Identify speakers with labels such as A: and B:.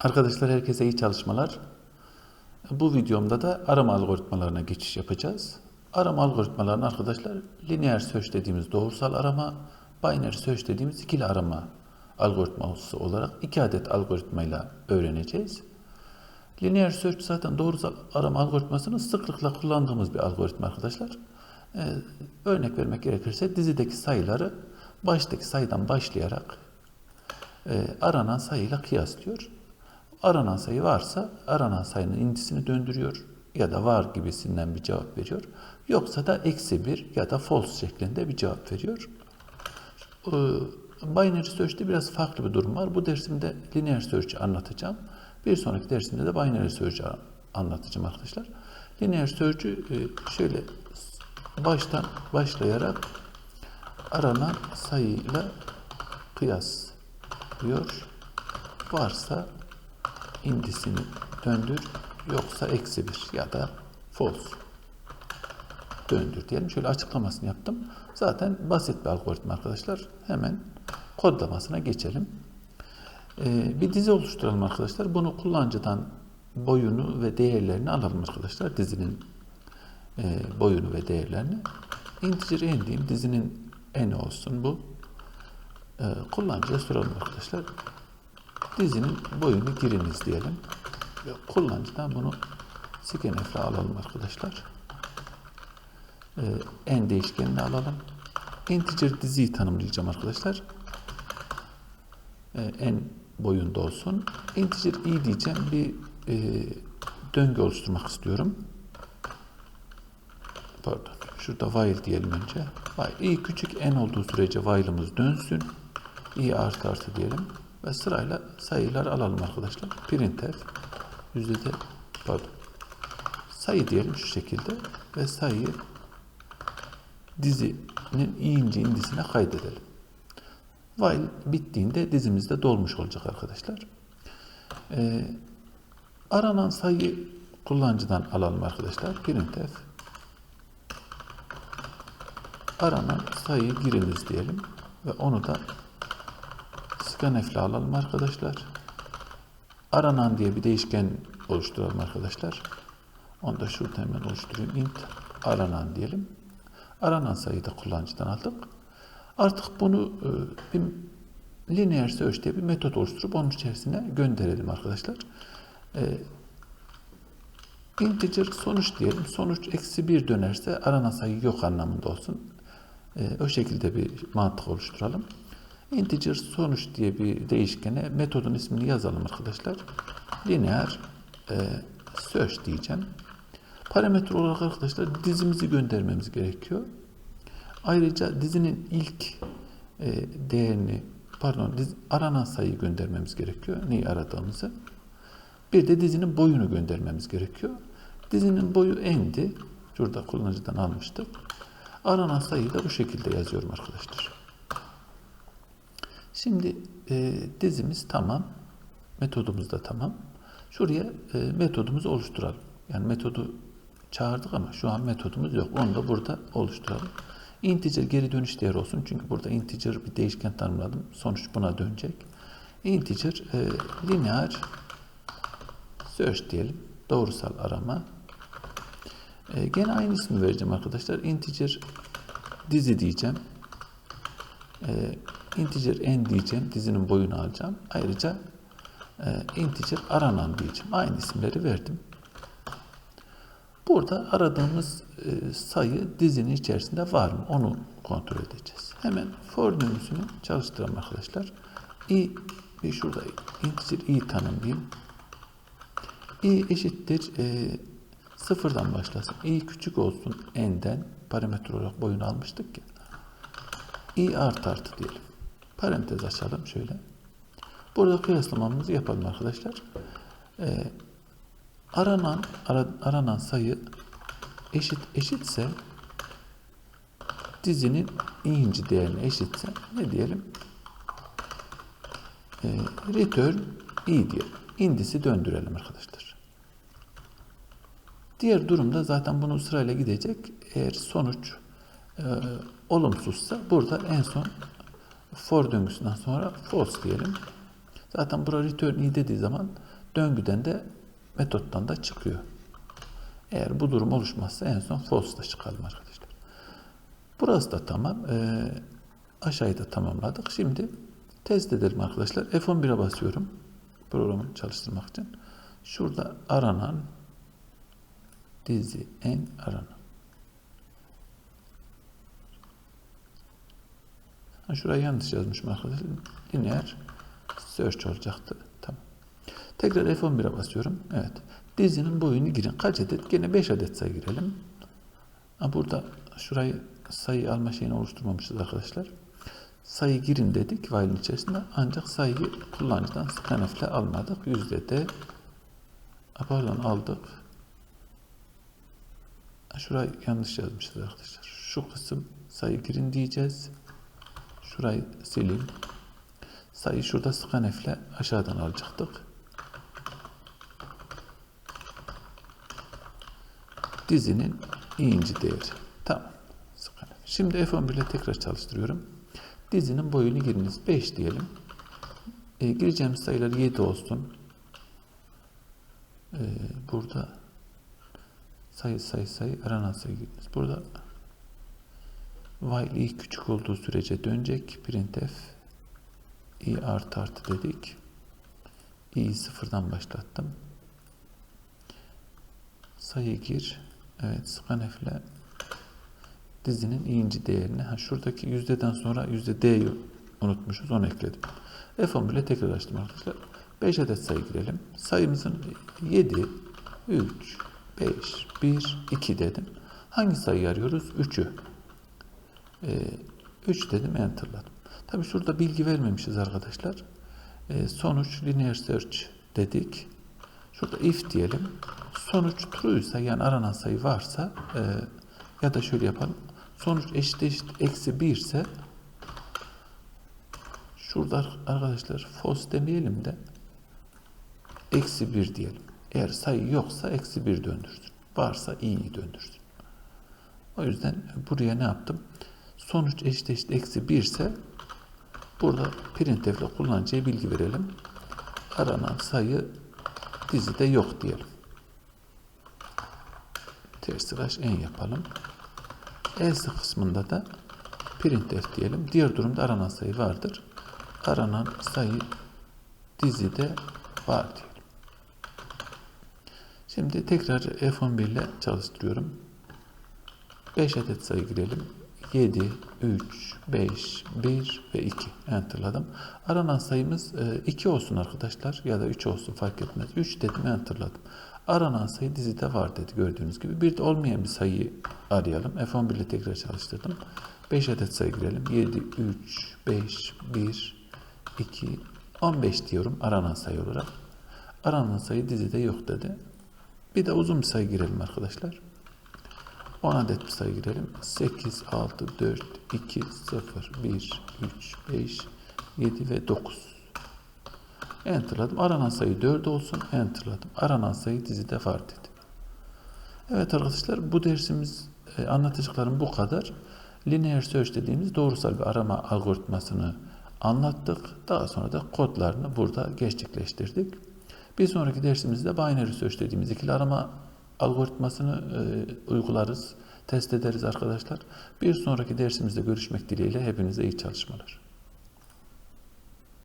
A: Arkadaşlar herkese iyi çalışmalar. Bu videomda da arama algoritmalarına geçiş yapacağız. Arama algoritmalarını arkadaşlar lineer search dediğimiz doğrusal arama, binary search dediğimiz ikili arama algoritması olarak iki adet algoritmayla öğreneceğiz. Lineer search zaten doğrusal arama algoritmasını sıklıkla kullandığımız bir algoritma arkadaşlar. Ee, örnek vermek gerekirse dizideki sayıları baştaki sayıdan başlayarak e, aranan sayıyla kıyaslıyor. Aranan sayı varsa aranan sayının indisini döndürüyor ya da var gibisinden bir cevap veriyor. Yoksa da eksi bir ya da false şeklinde bir cevap veriyor. Ee, binary search'te biraz farklı bir durum var. Bu dersimde linear search'i anlatacağım. Bir sonraki dersimde de binary search'i anlatacağım arkadaşlar. Linear search'ü e, şöyle baştan başlayarak aranan sayıyla kıyaslıyor. Varsa indisini döndür yoksa eksi bir ya da false döndür diyelim. Şöyle açıklamasını yaptım. Zaten basit bir algoritma arkadaşlar. Hemen kodlamasına geçelim. Ee, bir dizi oluşturalım arkadaşlar. Bunu kullanıcıdan boyunu ve değerlerini alalım arkadaşlar. Dizinin e, boyunu ve değerlerini. Integer n diyeyim. Dizinin n olsun bu. Ee, kullanıcıya soralım arkadaşlar. Dizinin boyunu giriniz diyelim. Ve kullanıcıdan bunu scanf'le alalım arkadaşlar. Ee, n değişkenini alalım. Integer diziyi tanımlayacağım arkadaşlar. Ee, n boyunda olsun. Integer i diyeceğim. Bir e, döngü oluşturmak istiyorum. Pardon. Şurada while diyelim önce. While i küçük n olduğu sürece while'ımız dönsün. i artı artı diyelim. Ve sırayla sayılar alalım arkadaşlar. Printf yüzdede pardon. Sayı diyelim şu şekilde ve sayıyı dizinin i'inci indisine kaydedelim. While bittiğinde dizimizde dolmuş olacak arkadaşlar. Ee, aranan sayı kullanıcıdan alalım arkadaşlar. Printf aranan sayıyı giriniz diyelim ve onu da scanf ile alalım arkadaşlar. Aranan diye bir değişken oluşturalım arkadaşlar. Onu da şurada hemen oluşturayım. int aranan diyelim. Aranan sayıyı da kullanıcıdan aldık. Artık bunu e, bir linear search diye bir metot oluşturup onun içerisine gönderelim arkadaşlar. E, integer sonuç diyelim. Sonuç eksi bir dönerse aranan sayı yok anlamında olsun. E, o şekilde bir mantık oluşturalım. Integer sonuç diye bir değişkene metodun ismini yazalım arkadaşlar. Linear e, search diyeceğim. Parametre olarak arkadaşlar dizimizi göndermemiz gerekiyor. Ayrıca dizinin ilk e, değerini pardon diz, aranan sayıyı göndermemiz gerekiyor. Neyi aradığımızı. Bir de dizinin boyunu göndermemiz gerekiyor. Dizinin boyu n'di. Şurada kullanıcıdan almıştık. Aranan sayıyı da bu şekilde yazıyorum arkadaşlar. Şimdi e, dizimiz tamam. Metodumuz da tamam. Şuraya e, metodumuzu oluşturalım. Yani metodu çağırdık ama şu an metodumuz yok. Onu da burada oluşturalım. Integer geri dönüş değeri olsun. Çünkü burada integer bir değişken tanımladım. Sonuç buna dönecek. Integer e, linear search diyelim. Doğrusal arama. E, gene aynı ismi vereceğim arkadaşlar. Integer dizi diyeceğim. E, integer n diyeceğim. Dizinin boyunu alacağım. Ayrıca e, integer aranan diyeceğim. Aynı isimleri verdim. Burada aradığımız e, sayı dizinin içerisinde var mı? Onu kontrol edeceğiz. Hemen for döngüsünü çalıştıralım arkadaşlar. i bir şurada integer i tanımlayayım. i eşittir e, sıfırdan başlasın. i küçük olsun n'den parametre olarak boyunu almıştık ya. i artı artı diyelim. Parantez açalım şöyle. Burada kıyaslamamızı yapalım arkadaşlar. Ee, aranan ara, aranan sayı eşit eşitse dizinin i'inci değerine eşitse ne diyelim? Ee, return i diye indisi döndürelim arkadaşlar. Diğer durumda zaten bunu sırayla gidecek. Eğer sonuç e, olumsuzsa burada en son for döngüsünden sonra false diyelim. Zaten bura return i dediği zaman döngüden de metottan da çıkıyor. Eğer bu durum oluşmazsa en son false da çıkalım arkadaşlar. Burası da tamam. Ee, aşağıyı da tamamladık. Şimdi test edelim arkadaşlar. F11'e basıyorum. Programı çalıştırmak için. Şurada aranan dizi en aranan. Ha, şurayı yanlış yazmışım arkadaşlar. Lineer search olacaktı. Tamam. Tekrar F11'e basıyorum. Evet. Dizinin boyunu girin. Kaç adet? Gene 5 adet sayı girelim. Ha, burada şurayı sayı alma şeyini oluşturmamışız arkadaşlar. Sayı girin dedik while'in içerisinde. Ancak sayıyı kullanıcıdan scanf'le almadık. Yüzde de pardon aldık. Şurayı yanlış yazmışız arkadaşlar. Şu kısım sayı girin diyeceğiz. Şurayı sileyim. Sayı şurada scanf'le aşağıdan alacaktık. dizinin i'inci değeri. Tamam. Scanf. Şimdi F11 ile tekrar çalıştırıyorum. Dizinin boyunu giriniz. 5 diyelim. E, gireceğimiz sayılar 7 olsun. E, burada sayı sayı sayı aranan sayı giriniz. Burada while i küçük olduğu sürece dönecek. Printf i artı artı dedik. i'yi sıfırdan başlattım. Sayı gir. Evet scanf ile dizinin i'inci değerini ha, şuradaki yüzdeden sonra yüzde d'yi unutmuşuz onu ekledim. F11 ile tekrar açtım arkadaşlar. 5 adet sayı girelim. Sayımızın 7, 3, 5, 1, 2 dedim. Hangi sayıyı arıyoruz? 3'ü. Ee, 3 dedim enterladım. Tabi şurada bilgi vermemişiz arkadaşlar. Ee, sonuç linear search dedik. Şurada if diyelim. Sonuç true ise yani aranan sayı varsa e, ya da şöyle yapalım. Sonuç eşit eşit eksi 1 ise şurada arkadaşlar false demeyelim de eksi 1 diyelim. Eğer sayı yoksa eksi 1 döndürsün. Varsa i'yi döndürsün. O yüzden buraya ne yaptım? Sonuç eşit eşit eksi 1 ise burada printf ile kullanıcıya bilgi verelim. Aranan sayı dizide yok diyelim. Ters slash en yapalım. Else kısmında da printf diyelim. Diğer durumda aranan sayı vardır. Aranan sayı dizide var diyelim. Şimdi tekrar F11 ile çalıştırıyorum. 5 adet sayı girelim. 7, 3, 5, 1 ve 2 enterladım. Aranan sayımız 2 olsun arkadaşlar ya da 3 olsun fark etmez. 3 dedim enterladım. Aranan sayı dizide var dedi gördüğünüz gibi. Bir de olmayan bir sayıyı arayalım. F11 ile tekrar çalıştırdım. 5 adet sayı girelim. 7, 3, 5, 1, 2, 15 diyorum aranan sayı olarak. Aranan sayı dizide yok dedi. Bir de uzun bir sayı girelim arkadaşlar. 10 adet bir sayı girelim. 8, 6, 4, 2, 0, 1, 3, 5, 7 ve 9. Enterladım. Aranan sayı 4 olsun. Enterladım. Aranan sayı dizide var dedi. Evet arkadaşlar bu dersimiz e, anlatacaklarım bu kadar. Linear search dediğimiz doğrusal bir arama algoritmasını anlattık. Daha sonra da kodlarını burada gerçekleştirdik. Bir sonraki dersimizde binary search dediğimiz ikili arama algoritmasını e, uygularız, test ederiz arkadaşlar. Bir sonraki dersimizde görüşmek dileğiyle hepinize iyi çalışmalar.